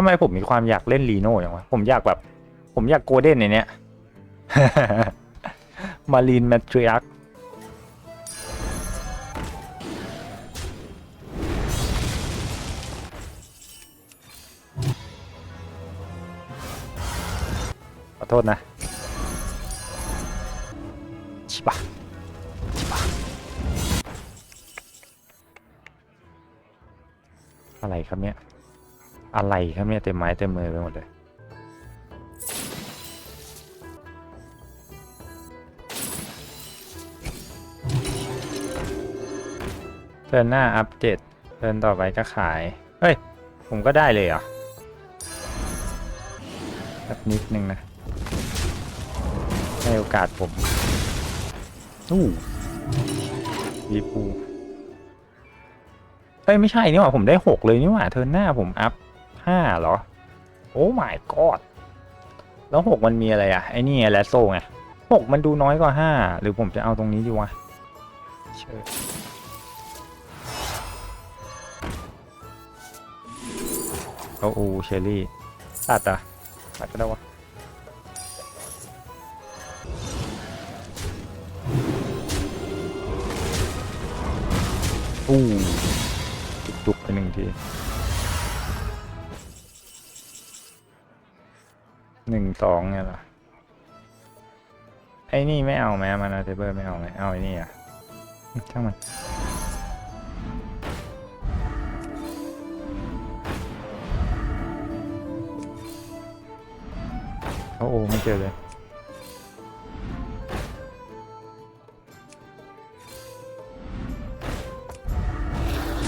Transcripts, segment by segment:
ทำไมผมมีความอยากเล่นลีโน่อย่างวะ ผมอยากแบบ ผมอยากโกลเด้นในเนี้ย มารีนแมทริอักขอโทษนะ ชิบะชิบะอะไรครับเนี่ย อะไรครับเนี่ยเต็มไม้เต็มมือไปหมดเลยเทิร์นหน้าอัปเดตเทิร์นต่อไปก็ขาย เฮ้ย ผมก็ได้เลยเหรอสักนิดนึงนะ ให้โอกาสผมอู้ดีปูเอ้ย ไม่ใช่นี่หว่า ผมได้หกเลยนี่หว่า เทิร์นหน้าผมอัพ ห้าเหรอ โอ้ my god แล้วหกมันมีอะไรอะไอ้นี่ไงแลโซ่ไงหกมันดูน้อยกว่าห้าหรือผมจะเอาตรงนี้ดีวะเชิญเอาอูเชอรี่ตัดอะตัดก็ได้วะอู้จุกๆไปหนึ่งที หนึ่งสองเนี่ยหรอไอ้นี่ไม่เอาไหมมานาเทเบิลไม่เอาไหมเอาไอ้นี่อะช่างมันโอ้โหไม่เจอเลย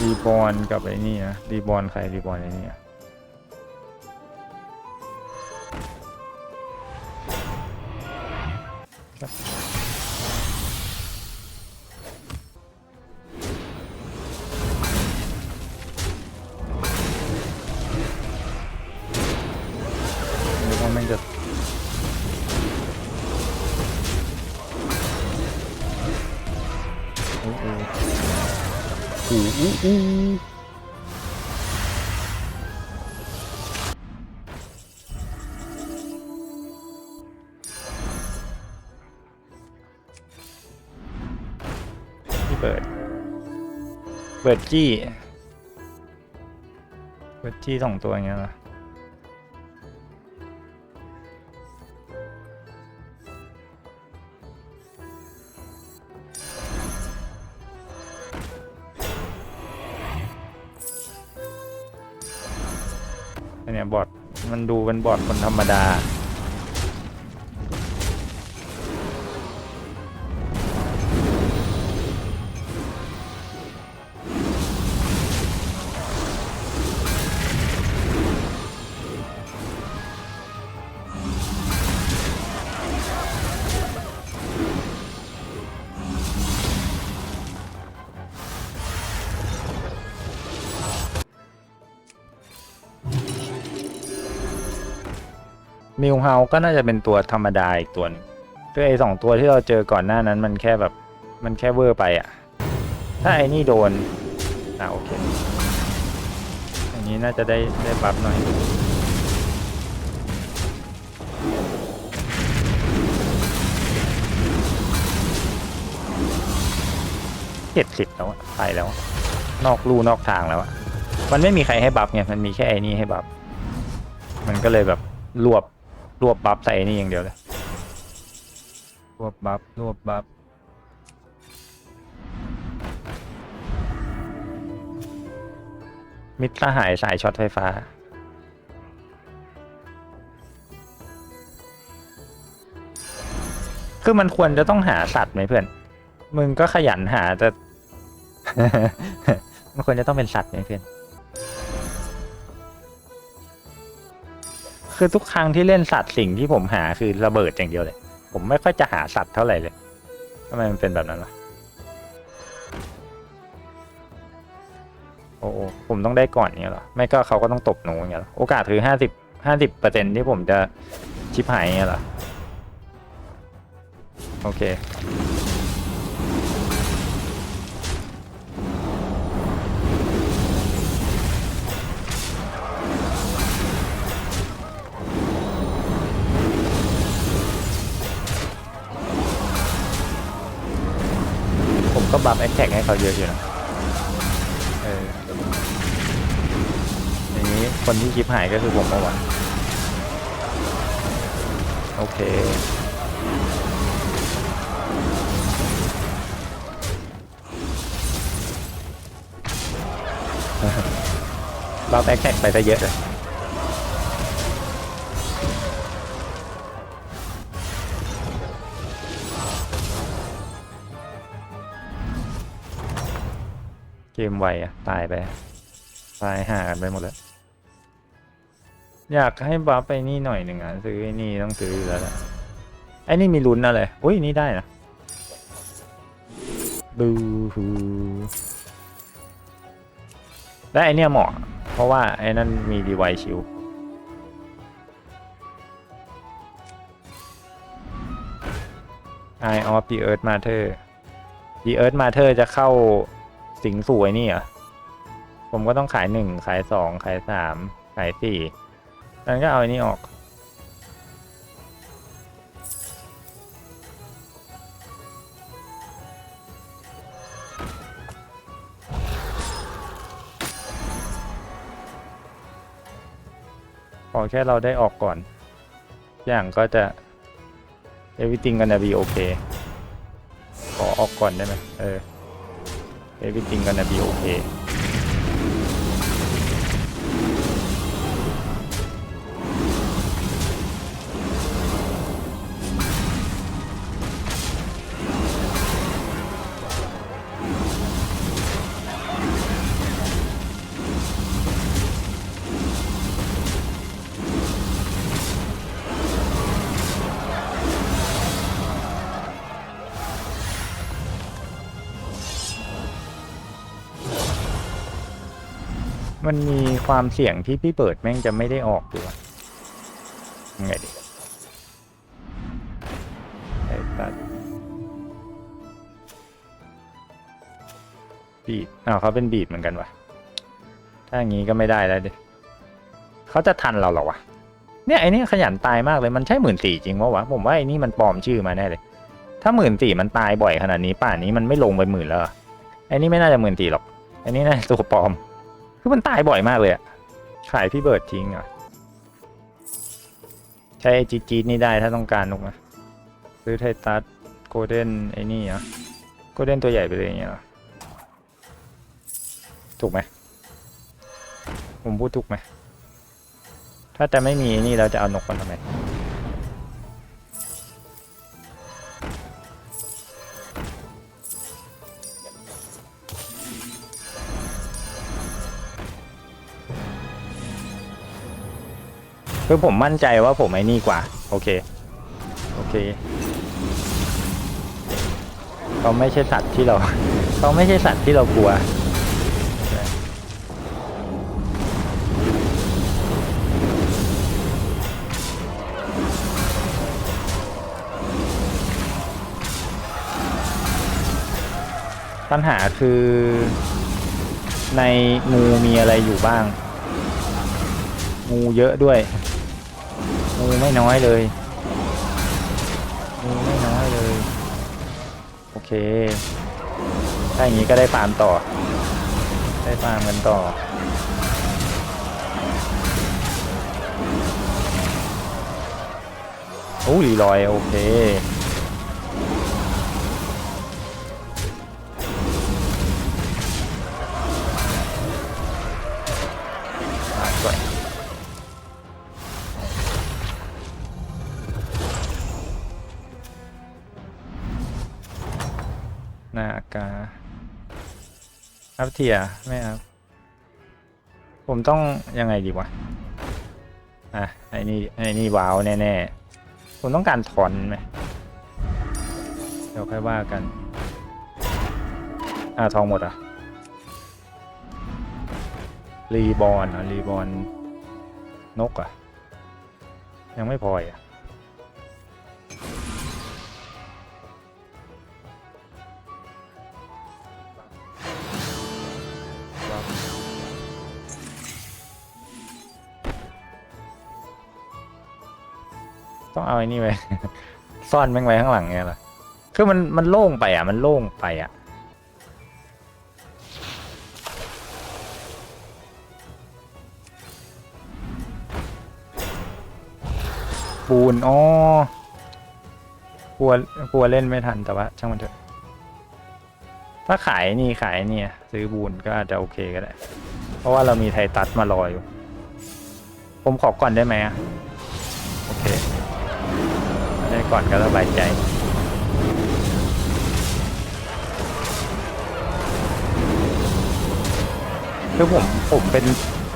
รีบอลกับไอ้นี่นะรีบอลใครรีบอลไอ้นี่อะ นึกว่า ปิดจี้ เปิดจี้สองตัวอย่างเงี้ยเหรออันเนี้ยบอร์ดมันดูเป็นบอร์ดคนธรรมดา มิวเฮาก็น่าจะเป็นตัวธรรมดาอีกตัวหนึงคือไอ้สองตัวที่เราเจอก่อนหน้านั้นมันแค่แบบมันแค่เวอร์ไปอะ ถ้าไอ้นี่โดน อ่าโอเค อันนี้น่าจะได้ได้บัฟหน่อยเจ็ดสิบแล้วอะไปแล้ว นอกลู่นอกทางแล้วอะมันไม่มีใครให้บัฟไงมันมีแค่ไอ้นี่ให้บัฟมันก็เลยแบบรวบ รวบบัฟใส่นี่อย่างเดียวเลย รวบบัฟรวบบัฟมิตรหายสายช็อตไฟฟ้า คือมันควรจะต้องหาสัตว์ไหมเพื่อน มึงก็ขยันหาแต่ มันควรจะต้องเป็นสัตว์ไหมเพื่อน คือทุกครั้งที่เล่นสัตว์สิ่งที่ผมหาคือระเบิดอย่างเดียวเลย ผมไม่ค่อยจะหาสัตว์เท่าไหร่เลยทำไมมันเป็นแบบนั้นล่ะโอ้ผมต้องได้ก่อนเนี้ยเหรอ ไม่ก็เขาก็ต้องตบหนูอย่างเงี้ยหรอ โอกาสคือห้าสิบห้าสิบเปอร์เซ็นที่ผมจะชิปหายเงี้ยเหรอ โอเค บัฟแอคแท็กให้เขาเยอะอยู่นะ เออ อย่างนี้คนที่คลิปหายก็คือผมเมื่อวานโอเค บัฟแอคแท็กไปซะเยอะเลย มไวอะตายไป ตายห่ากันไปหมดแล้ว อยากให้บัฟไปนี่หน่อยหนึ่งอะซื้อไอ้นี่ต้องซื้ออยู่แล้วแหละไอ้นี่มีลุ้นอะไรอุ้ยนี่ได้นะบูฮูและไอเนี่ยเหมาะ เพราะว่าไอ้นั่นมีดีไวชิล Eye of the Earth Matter The Earth Matter จะเข้า สิงสู่ไอ้นี่เหรอผมก็ต้องขายหนึ่งขายสองขายสามขายสี่งั้นก็เอาไอ้นี่ออก ขอแค่เราได้ออกก่อน อย่างก็จะ everything gonna be okay ขอออกก่อนได้ไหมเออ everything gonna be okay มันมีความเสี่ยงที่พี่เปิดแม่งจะไม่ได้ออกอยู่อะยังไงดีไอ้ตัดบีดอ้าวเขาเป็นบีดเหมือนกันวะถ้าอย่างนี้ก็ไม่ได้แล้วดิเขาจะทันเราหรอวะ เนี่ยไอ้นี่ขยันตายมากเลยมันใช่หมื่นสี่จริงวะวะผมว่าไอ้นี่มันปลอมชื่อมาแน่เลย ถ้าหมื่นสี่มันตายบ่อยขนาดนี้ป่านนี้มันไม่ลงไปหมื่นแล้วไอ้นี่ไม่น่าจะหมื่นสี่หรอกไอ้นี่น่าจะตัวปลอม คือมันตายบ่อยมากเลยอะขายพี่เบิร์ดทิ้งอะ ใช้จีจีนี่ได้ถ้าต้องการนุกนะซื้อไทตัสโกลเด้นไอ้นี่อะโกลเด้นตัวใหญ่ไปเลยอย่างเงี้ยหรอถูกไหมผมพูดถูกไหม ถ้าจะไม่มีนี่เราจะเอานกมันทำไม คือผมมั่นใจว่าผมไอ้นี่กว่า โอเค โอเคเขาไม่ใช่สัตว์ที่เราเขาไม่ใช่สัตว์ที่เรากลัวปัญหาคือในงูมีอะไรอยู่บ้าง งูเยอะด้วยูไม่น้อยเลยงูไม่น้อยเลย โอเค ถ้าอย่างนี้ก็ได้ฟาร์มต่อ ได้ฟาร์มกันต่อ โอ้รีลอย โอเค อัพเทียไม่ครับผมต้องยังไงดีวะอะไอ้นี่ไอ้นี่ว้าวแน่ๆผมต้องการถอนไหมเดี๋ยวค่อยว่ากันอ่าทองหมดอะรีบอลอะรีบอลนกอะ ยังไม่พออีกอะ เอาไอ้นี่ไปซ่อนแม่งไว้ข้างหลังเนี่ยหรอคือมันมันโล่งไปอะ มันโล่งไปอะ ปูนอ๋อกลัวกลัวเล่นไม่ทันแต่ว่า ช่างมันเถอะ ถ้าขายนี่ขายเนี่ย ซื้อบูนก็อาจจะโอเคก็ได้ เพราะว่าเรามีไทตัสมารออยู่ ผมขอก่อนได้ไหมอะ โอเค ได้ก่อนก็สบายใจคือผมผมเป็น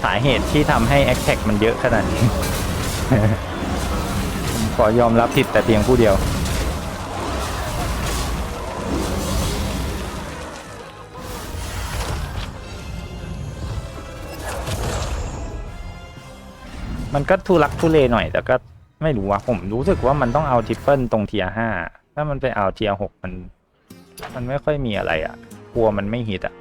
สาเหตุที่ทำให้แอคแท็กมันเยอะขนาดนี้ ผมขอยอมรับผิดแต่เพียงผู้เดียวมันก็ทุลักทุเลหน่อยแต่ก็ ไม่รู้ว่าผมรู้สึกว่ามันต้องเอาทริปเปิลตรงเทียห้าถ้ามันไปเอาเทียหกมัน มันไม่ค่อยมีอะไรอะ่ะกลัวมันไม่ฮิตอะ่ะ